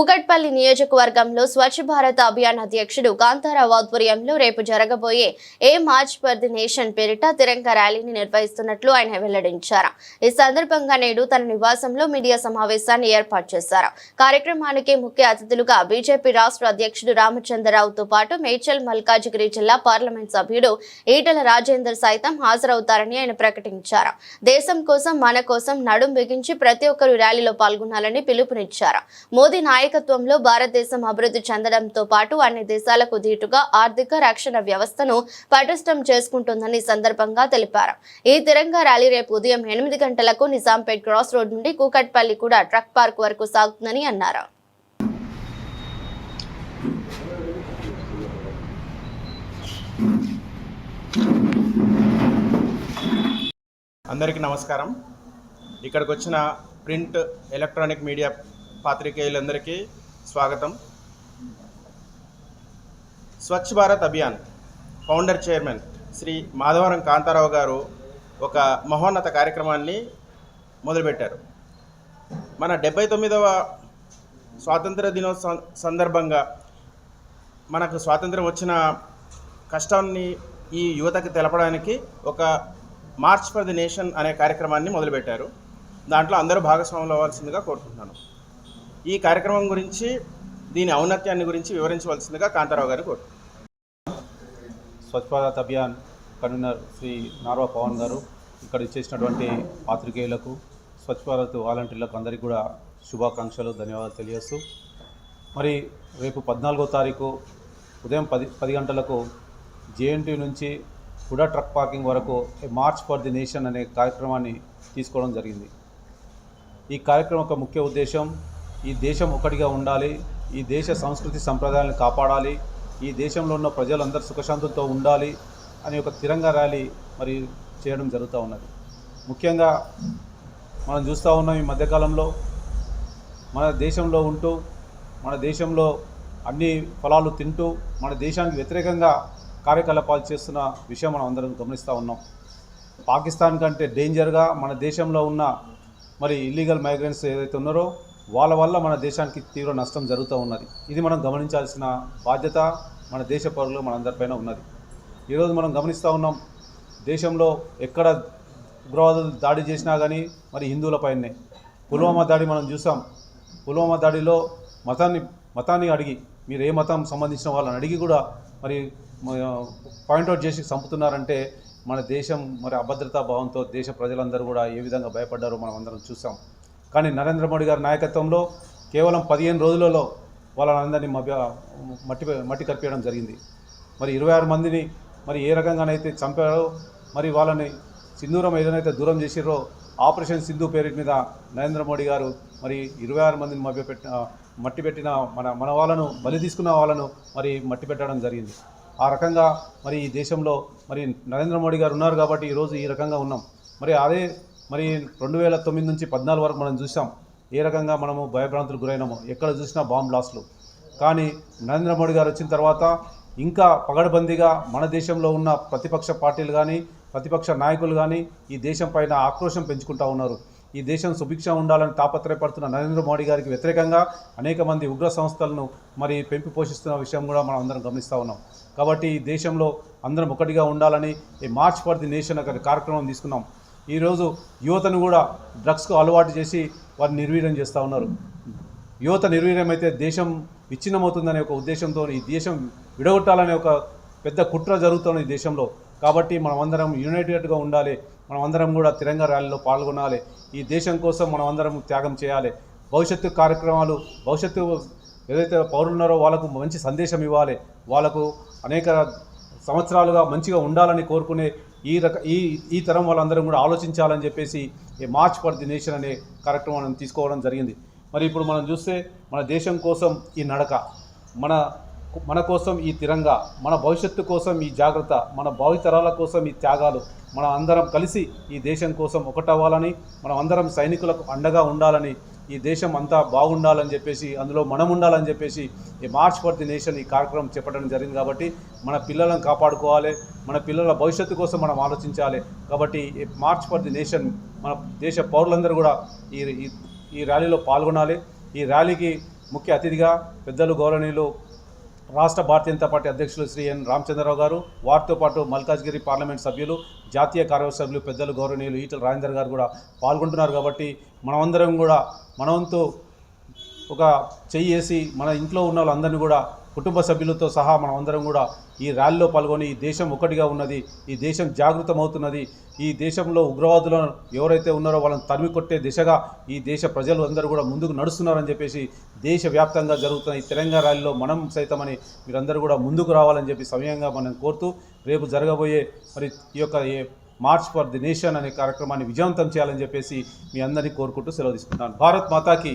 కూకట్పల్లి నియోజకవర్గంలో స్వచ్ఛ భారత్ అభియాన్ అధ్యక్షుడు కాంతారావు ఆధ్వర్యంలో రేపు జరగబోయే a march for the nation పేరిట తిరంగ ర్యాలీని నిర్వహిస్తున్నట్లు ఆయన వెల్లడించారు. ఈ సందర్భంగా నేడు తన నివాసంలో మీడియా సమావేశాన్ని ఏర్పాటు చేశారు. కార్యక్రమానికి ముఖ్య అతిథులుగా బీజేపీ రాష్ట్ర అధ్యక్షుడు రామచంద్రరావుతో పాటు మేడ్చల్ మల్కాజిగిరి జిల్లా పార్లమెంట్ సభ్యుడు ఈటల రాజేందర్ సైతం హాజరవుతారని ఆయన ప్రకటించారు. దేశం కోసం మన కోసం నడుం బిగించి ప్రతి ఒక్కరు ర్యాలీలో పాల్గొనాలని పిలుపునిచ్చారు. మోదీ నాయకత్వంలో భారతదేశం అభివృద్ధి చెందడంతో పాటు అన్ని దేశాలకు ధీటుగా ఆర్థిక రక్షణ వ్యవస్థను పటిష్టం చేసుకుంటుందని సందర్భంగా తెలిపారు. ఈ తిరంగా ర్యాలీ రేపు ఉదయం ఎనిమిది గంటలకు నిజాంపేట్ క్రాస్ రోడ్ నుండి కూకట్పల్లి కూడా ట్రక్ పార్క్ వరకు సాగుతుందని అన్నారు. అందరికీ నమస్కారం. ఇక్కడికి వచ్చిన ప్రింట్ ఎలక్ట్రానిక్ మీడియా పాత్రికేయులందరికీ స్వాగతం. స్వచ్ఛ భారత్ అభియాన్ ఫౌండర్ చైర్మన్ శ్రీ మాధవరం కాంతారావు గారు ఒక మహోన్నత కార్యక్రమాన్ని మొదలుపెట్టారు. మన డెబ్బై తొమ్మిదవ స్వాతంత్ర దినోత్సవం సందర్భంగా మనకు స్వాతంత్రం వచ్చిన కష్టాన్ని ఈ యువతకు తెలపడానికి ఒక మార్చ్ ఫర్ ది నేషన్ అనే కార్యక్రమాన్ని మొదలుపెట్టారు. దాంట్లో అందరూ భాగస్వాములు అవ్వాల్సిందిగా కోరుకుంటున్నాను. ఈ కార్యక్రమం గురించి దీని ఔన్నత్యాన్ని గురించి వివరించవలసిందిగా కాంతారావు గారు కోరుతున్నాను. స్వచ్ఛ భారత్ అభియాన్ కన్వీనర్ శ్రీ నార్వా పవన్ గారు ఇక్కడ చేసినటువంటి పాత్రికేయులకు స్వచ్ఛ భారత్ వాలంటీర్లకు అందరికీ కూడా శుభాకాంక్షలు ధన్యవాదాలు తెలియజేస్తూ మరి రేపు పద్నాలుగో తారీఖు ఉదయం పది పది గంటలకు జేఎన్టీ నుంచి హుడా ట్రక్ పార్కింగ్ వరకు మార్చ్ ఫర్ ది నేషన్ అనే కార్యక్రమాన్ని తీసుకోవడం జరిగింది. ఈ కార్యక్రమం యొక్క ముఖ్య ఉద్దేశం ఈ దేశం ఒకటిగా ఉండాలి ఈ దేశ సంస్కృతి సంప్రదాయాలను కాపాడాలి ఈ దేశంలో ఉన్న ప్రజలందరూ సుఖశాంతులతో ఉండాలి అనే ఒక తిరంగా ర్యాలీ మరి చేయడం జరుగుతూ ఉన్నది. ముఖ్యంగా మనం చూస్తూ ఉన్నాం ఈ మధ్యకాలంలో మన దేశంలో ఉంటూ మన దేశంలో అన్ని ఫలాలు తింటూ మన దేశానికి వ్యతిరేకంగా కార్యకలాపాలు చేస్తున్న విషయం మనం అందరం గమనిస్తూ ఉన్నాం. పాకిస్తాన్ కంటే డేంజర్గా మన దేశంలో ఉన్న మరి ఇల్లీగల్ మైగ్రెంట్స్ ఏదైతే ఉన్నారో వాళ్ళ వల్ల మన దేశానికి తీవ్ర నష్టం జరుగుతూ ఉన్నది. ఇది మనం గమనించాల్సిన బాధ్యత మన దేశ పౌరులు మనందరిపైన ఉన్నది. ఈరోజు మనం గమనిస్తూ ఉన్నాం దేశంలో ఎక్కడ ఉగ్రవాదులు దాడి చేసినా కానీ మరి హిందువులపైనే పుల్వామా దాడి మనం చూసాం. పుల్వామా దాడిలో మతాన్ని మతాన్ని అడిగి మీరు ఏ మతం సంబంధించిన వాళ్ళని అడిగి కూడా మరి పాయింట్అవుట్ చేసి చంపుతున్నారంటే మన దేశం మరి అభద్రతా భావంతో దేశ ప్రజలందరూ కూడా ఏ విధంగా భయపడ్డారో మనం అందరం చూసాం. కానీ నరేంద్ర మోడీ గారి నాయకత్వంలో కేవలం పదిహేను రోజులలో వాళ్ళందరినీ మభ్య మట్టి మట్టి కప్పియడం జరిగింది. మరి ఇరవై ఆరు మందిని మరి ఏ రకంగానైతే చంపారో మరి వాళ్ళని సింధూరం ఏదైతే దూరం చేసిరో ఆపరేషన్ సింధు పేరు మీద నరేంద్ర మోడీ గారు మరి ఇరవై ఆరు మందిని మభ్య పెట్టిన మట్టి పెట్టిన మన మన వాళ్ళను బలి తీసుకున్న వాళ్ళను మరి మట్టి పెట్టడం జరిగింది. ఆ రకంగా మరి ఈ దేశంలో మరి నరేంద్ర మోడీ గారు ఉన్నారు కాబట్టి ఈరోజు ఈ రకంగా ఉన్నాం. మరి అదే మరి రెండు వేల తొమ్మిది నుంచి పద్నాలుగు వరకు మనం చూసాం ఏ రకంగా మనము భయభ్రాంతులు గురైనాము. ఎక్కడ చూసినా బాంబ్ బ్లాస్ట్లు. కానీ నరేంద్ర మోడీ గారు వచ్చిన తర్వాత ఇంకా పగడబందీగా మన దేశంలో ఉన్న ప్రతిపక్ష పార్టీలు కానీ ప్రతిపక్ష నాయకులు కానీ ఈ దేశం పైన ఆక్రోశం పెంచుకుంటా ఉన్నారు. ఈ దేశం సుభిక్షం ఉండాలని తాపత్రయపడుతున్న నరేంద్ర మోడీ గారికి వ్యతిరేకంగా అనేక మంది ఉగ్ర సంస్థలను మరి పెంపి పోషిస్తున్న విషయం కూడా మనం అందరం గమనిస్తూ ఉన్నాం. కాబట్టి ఈ దేశంలో అందరం ఒకటిగా ఉండాలని ఈ మార్చ్ ఫర్ ది నేషన్ అక్కడ కార్యక్రమం తీసుకున్నాం. ఈరోజు యువతను కూడా డ్రగ్స్కు అలవాటు చేసి వారిని నిర్వీర్యం చేస్తూ ఉన్నారు. యువత నిర్వీర్యమైతే దేశం విచ్ఛిన్నమవుతుందనే ఒక ఉద్దేశంతో ఈ దేశం విడగొట్టాలనే ఒక పెద్ద కుట్ర జరుగుతుంది ఈ దేశంలో. కాబట్టి మనమందరం యునైటెడ్గా ఉండాలి. మనమందరం కూడా తిరంగా ర్యాలీలో పాల్గొనాలి. ఈ దేశం కోసం మనమందరం త్యాగం చేయాలి. భవిష్యత్తు కార్యక్రమాలు భవిష్యత్తు ఏదైతే పౌరులు ఉన్నారో వాళ్ళకు మంచి సందేశం ఇవ్వాలి. వాళ్ళకు అనేక సంవత్సరాలుగా మంచిగా ఉండాలని కోరుకునే ఈ రక ఈ ఈ తరం వాళ్ళందరం కూడా ఆలోచించాలని చెప్పేసి ఈ మార్చ్ ఫర్ ది నేషన్ అనే కార్యక్రమాన్ని తీసుకోవడం జరిగింది. మరి ఇప్పుడు మనం చూస్తే మన దేశం కోసం ఈ నడక మన మన కోసం ఈ తిరంగా మన భవిష్యత్తు కోసం ఈ జాగ్రత్త మన భావితరాల కోసం ఈ త్యాగాలు మనం అందరం కలిసి ఈ దేశం కోసం ఒకటవ్వాలని మనం అందరం సైనికులకు అండగా ఉండాలని ఈ దేశం అంతా బాగుండాలని చెప్పేసి అందులో మనం ఉండాలని చెప్పేసి ఈ మార్చ్ ఫర్ ది నేషన్ ఈ కార్యక్రమం చెప్పడం జరిగింది కాబట్టి మన పిల్లలను కాపాడుకోవాలి మన పిల్లల భవిష్యత్తు కోసం మనం ఆలోచించాలి. కాబట్టి ఈ మార్చ్ ఫర్ ది నేషన్ మన దేశ పౌరులందరూ కూడా ఈ ఈ- ఈ ర్యాలీలో పాల్గొనాలి. ఈ ర్యాలీకి ముఖ్య అతిథిగా పెద్దలు గౌరవనీయులు రాష్ట్ర భారతీయ జనతా పార్టీ అధ్యక్షులు శ్రీ ఎన్ రామచంద్రరావు గారు వారితో పాటు మల్కాజ్గిరి పార్లమెంట్ సభ్యులు జాతీయ కార్యవర్గ పెద్దలు గౌరవనీయులు ఈటల రాజేందర్ గారు కూడా పాల్గొంటున్నారు కాబట్టి మనమందరం కూడా మనవంతు ఒక చెయ్యి వేసి మన ఇంట్లో ఉన్న వాళ్ళందరినీ కూడా కుటుంబ సభ్యులతో సహా మనం అందరం కూడా ఈ ర్యాలీలో పాల్గొని ఈ దేశం ఒకటిగా ఉన్నది ఈ దేశం జాగృతమవుతున్నది ఈ దేశంలో ఉగ్రవాదులను ఎవరైతే ఉన్నారో వాళ్ళని తరిమి కొట్టే దిశగా ఈ దేశ ప్రజలు అందరూ కూడా ముందుకు నడుస్తున్నారని చెప్పేసి దేశవ్యాప్తంగా జరుగుతున్న ఈ తెలంగాణ ర్యాలీలో మనం సైతమని మీరందరూ కూడా ముందుకు రావాలని చెప్పి సమయంగా మనం కోరుతూ రేపు జరగబోయే మరి ఈ యొక్క మార్చ్ ఫర్ ది నేషన్ అనే కార్యక్రమాన్ని విజయవంతం చేయాలని చెప్పేసి మీ అందరినీ కోరుకుంటూ సెలవు తీసుకుంటాను భారత్ మాతాకి